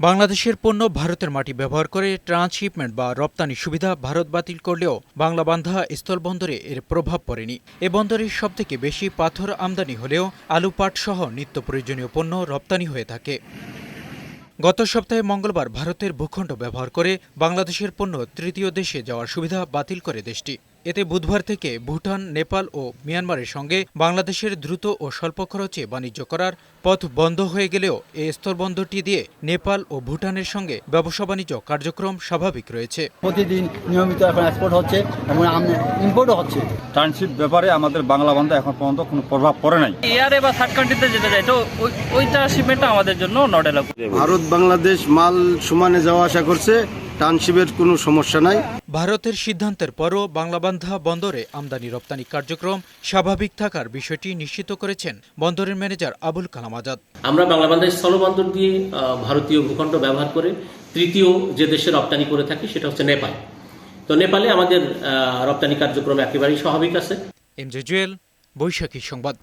বাংলাদেশের পণ্য ভারতের মাটি ব্যবহার করে ট্রান্সশিপমেন্ট বা রপ্তানি সুবিধা ভারত বাতিল করলেও বাংলাবান্ধা স্থলবন্দরে এর প্রভাব পড়েনি। এ বন্দরে সবথেকে বেশি পাথর আমদানি হলেও আলু পাট সহ নিত্য প্রয়োজনীয় পণ্য রপ্তানি হয়ে থাকে। গত সপ্তাহে মঙ্গলবার ভারতের ভূখণ্ড ব্যবহার করে বাংলাদেশের পণ্য তৃতীয় দেশে যাওয়ার সুবিধা বাতিল করে দেশটি। এতে বুধবার থেকে ভুটান নেপাল ও মিয়ানমারের সঙ্গে বাংলাদেশের দ্রুত ও স্বল্প খরচে বাণিজ্য করার পথ বন্ধ হয়ে গেলেও এই স্থলবন্দরটি দিয়ে নেপাল ও ভুটানের সঙ্গে ব্যবসা বাণিজ্য কার্যক্রম স্বাভাবিক রয়েছে। প্রতিদিন নিয়মিত এখন এক্সপোর্ট হচ্ছে এবং ইম্পোর্টও হচ্ছে। ট্রানশিপ ব্যাপারে আমাদের বাংলা বান্ধা এখন পর্যন্ত কোনো প্রভাব পড়ে নাই। এয়ারে বা থার্ড কান্ট্রিতে যেতে চাই তো ওই- ওইটা শিপমেন্টটা আমাদের জন্য নট এলাও ভারত বাংলাদেশ মাল সমানে যাওয়া আসা করছে। টানশিপের কোনো সমস্যা নাই। ভারতের সিদ্ধান্তের পরও বাংলাবান্ধা বন্দরে আমদানি রপ্তানি কার্যক্রম স্বাভাবিক থাকার বিষয়টি নিশ্চিত করেছেন বন্দরের ম্যানেজার আবুল কালাম আজাদ। আমরা বাংলাবাংলাদেশ স্থলবন্দর দিয়ে ভারতীয় ভূখণ্ড ব্যবহার করে তৃতীয় যে দেশে রপ্তানি করে থাকি সেটা হচ্ছে নেপাল। তো নেপালে আমাদের আহ, রপ্তানি কার্যক্রম একেবারেই স্বাভাবিক আছে। এম জে জুয়েল বৈশাখী সংবাদ।